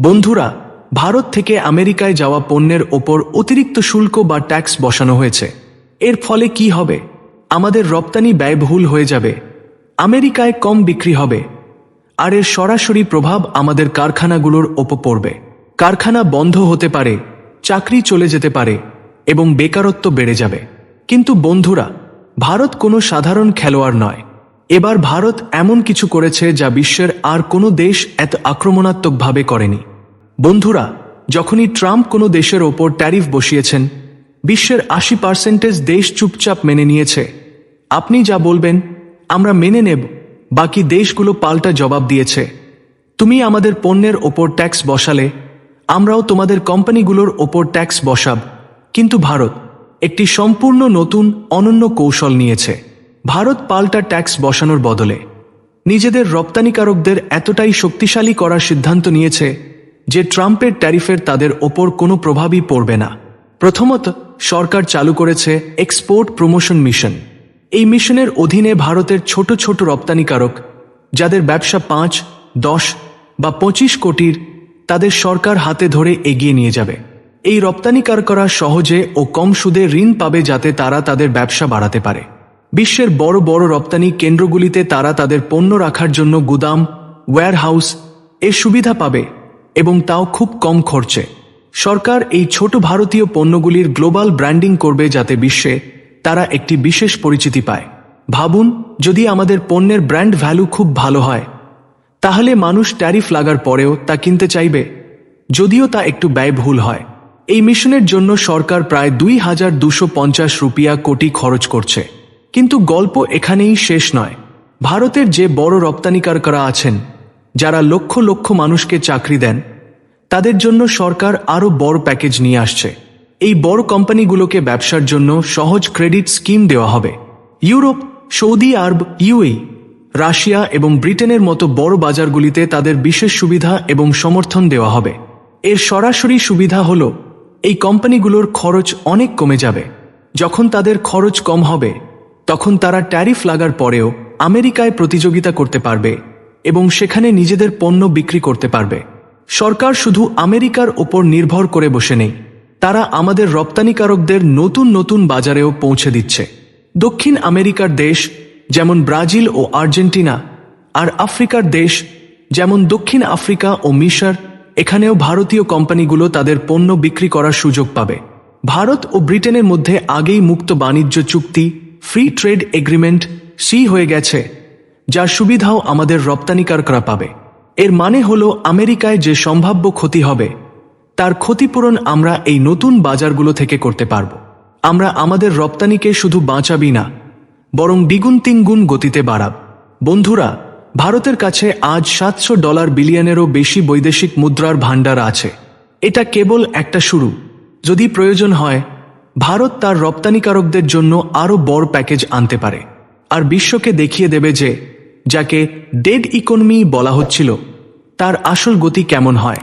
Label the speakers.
Speaker 1: বন্ধুরা, ভারত থেকে আমেরিকায় যাওয়া পণ্যের ওপর অতিরিক্ত শুল্ক বা ট্যাক্স বসানো হয়েছে। এর ফলে কি হবে? আমাদের রপ্তানি ব্যয়বহুল হয়ে যাবে। আমেরিকায় কম বিক্রি হবে। আর এর সরাসরি প্রভাব আমাদের কারখানাগুলোর ওপর পড়বে। কারখানা বন্ধ হতে পারে, চাকরি চলে যেতে পারে এবং বেকারত্ব বেড়ে যাবে। কিন্তু বন্ধুরা, ভারত কোনো সাধারণ খেলোয়াড় নয়। এবার ভারত এমন কিছু করেছে যা বিশ্বের আর কোনো দেশ এত আক্রমণাত্মকভাবে করেনি। বন্ধুরা, যখনই ট্রাম্প কোনো দেশের ওপর ট্যারিফ বসিয়েছেন, বিশ্বের আশি পার্সেন্টেজ দেশ চুপচাপ মেনে নিয়েছে। আপনি যা বলবেন, আমরা মেনে নেব, বাকি দেশগুলো পাল্টা জবাব দিয়েছে। তুমি আমাদের পণ্যের ওপর ট্যাক্স বসালে, আমরাও তোমাদের কোম্পানিগুলোর ওপর ট্যাক্স বসাব। কিন্তু ভারত একটি সম্পূর্ণ নতুন, অনন্য কৌশল নিয়েছে। ভারত পাল্টা ট্যাক্স বসানোর বদলে নিজেদের রপ্তানিকারকদের এতটাই শক্তিশালী করার সিদ্ধান্ত নিয়েছে যে ট্রাম্পের ট্যারিফের তাদের ওপর কোনো প্রভাবই পড়বে না। প্রথমত, সরকার চালু করেছে এক্সপোর্ট প্রমোশন মিশন এই মিশনের অধীনে ভারতের ছোট ছোট রপ্তানিকারক, যাদের ব্যবসা পাঁচ, দশ বা পঁচিশ কোটির, তাদের সরকার হাতে ধরে এগিয়ে নিয়ে যাবে। এই রপ্তানিকারকরা সহজে ও কম সুদে ঋণ পাবে যাতে তারা তাদের ব্যবসা বাড়াতে পারে। বিশ্বের বড় বড় রপ্তানি কেন্দ্রগুলিতে তারা তাদের পণ্য রাখার জন্য গুদাম ওয়্যারহাউস এর সুবিধা পাবে এবং তাও খুব কম খরচে। সরকার এই ছোট ভারতীয় পণ্যগুলির গ্লোবাল ব্র্যান্ডিং করবে যাতে বিশ্বে তারা একটি বিশেষ পরিচিতি পায়। ভাবুন, যদি আমাদের পণ্যের ব্র্যান্ড ভ্যালু খুব ভালো হয়, তাহলে মানুষ ট্যারিফ লাগার পরেও তা কিনতে চাইবে। যদিও তা একটু ব্যয়বহুল হয়। এই মিশনের জন্য সরকার প্রায় দুই হাজার দুশো পঞ্চাশ রুপিয়া কোটি খরচ করছে। কিন্তু গল্প এখানেই শেষ নয়। ভারতের যে বড় রপ্তানিকারকরা আছেন, যারা লক্ষ লক্ষ মানুষকে চাকরি দেন, তাদের জন্য সরকার আরও বড় প্যাকেজ নিয়ে আসছে। এই বড় কোম্পানিগুলোকে ব্যবসার জন্য সহজ ক্রেডিট স্কিম দেওয়া হবে। Europe, Saudi Arab, UAE, Russia এবং ব্রিটেনের মতো বড় বাজারগুলিতে তাদের বিশেষ সুবিধা এবং সমর্থন দেওয়া হবে। এর সরাসরি সুবিধা হল, এই কোম্পানিগুলোর খরচ অনেক কমে যাবে। যখন তাদের খরচ কম হবে তখন তারা ট্যারিফ লাগার পরেও আমেরিকায় প্রতিযোগিতা করতে পারবে এবং সেখানে নিজেদের পণ্য বিক্রি করতে পারবে। সরকার শুধু আমেরিকার ওপর নির্ভর করে বসে নেই। তারা আমাদের রপ্তানিকারকদের নতুন নতুন বাজারেও পৌঁছে দিচ্ছে। দক্ষিণ আমেরিকার দেশ যেমন ব্রাজিল ও আর্জেন্টিনা, আর আফ্রিকার দেশ যেমন দক্ষিণ আফ্রিকা ও মিশর, এখানেও ভারতীয় কোম্পানিগুলো তাদের পণ্য বিক্রি করার সুযোগ পাবে। ভারত ও ব্রিটেনের মধ্যে আগেই মুক্ত বাণিজ্য চুক্তি ফ্রি ট্রেড এগ্রিমেন্ট সি হয়ে গেছে, যার সুবিধাও আমাদের রপ্তানিকারকরা পাবে। এর মানে হল আমেরিকায় যে সম্ভাব্য ক্ষতি হবে, তার ক্ষতিপূরণ আমরা এই নতুন বাজারগুলো থেকে করতে পারব। আমরা আমাদের রপ্তানিকে শুধু বাঁচাবি না, বরং দ্বিগুণ তিনগুণ গতিতে বাড়াব। বন্ধুরা, ভারতের কাছে আজ সাতশো ডলার বিলিয়নেরও বেশি বৈদেশিক মুদ্রার ভাণ্ডার আছে। এটা কেবল একটা শুরু। যদি প্রয়োজন হয় ভারত তার রপ্তানিকারকদের জন্য আরও বড় প্যাকেজ আনতে পারে। আর বিশ্বকে দেখিয়ে দেবে যে, যাকে ডেড ইকোনমি বলা হচ্ছিল, তার আসল গতি কেমন হয়।